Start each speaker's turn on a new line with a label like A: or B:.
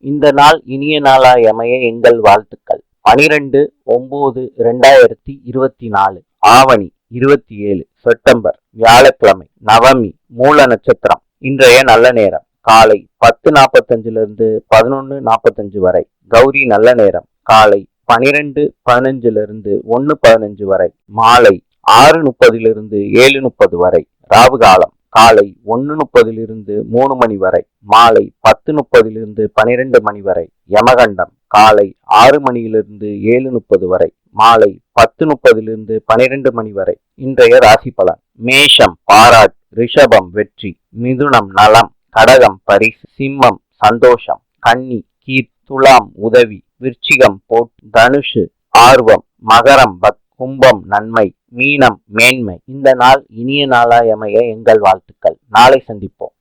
A: இந்த நாள் இனிய நாளாய் அமைய எங்கள் வாழ்த்துக்கள். பனிரெண்டு ஒன்பது ரெண்டாயிரத்தி இருபத்தி நாலு ஆவணி இருபத்தி ஏழு செப்டம்பர் வியாழக்கிழமை நவமி மூல நட்சத்திரம். இன்றைய நல்ல நேரம். காலை பத்து நாற்பத்தஞ்சுல இருந்து பதினொன்று நாற்பத்தஞ்சு வரை. கௌரி நல்ல நேரம். காலை பனிரெண்டு பதினஞ்சுல இருந்து ஒன்று பதினஞ்சு வரை. மாலை ஆறு முப்பதிலிருந்து ஏழு முப்பது வரை. ராவு காலம். காலை ஒன்னு முப்பதிலிருந்து மூணு மணி வரை மாலை பத்து முப்பதிலிருந்து பனிரெண்டு மணி வரை யமகண்டம் காலை ஆறு மணியிலிருந்து ஏழு முப்பது வரை மாலை பத்து முப்பதிலிருந்து பனிரெண்டு மணி வரை இன்றைய ராசி பலன். மேஷம் பாராட் ரிஷபம் வெற்றி மிதுனம் நலம் கடகம் பரிசு சிம்மம் சந்தோஷம் கன்னி கீர் துலாம் உதவி விருச்சிகம் போட் தனுஷு ஆர்வம் மகரம் பக்தி கும்பம் நன்மை மீனம் மேன்மை. இந்த நாள் இனிய நாளாய் அமைய எங்கள் வாழ்த்துக்கள். நாளை சந்திப்போம்.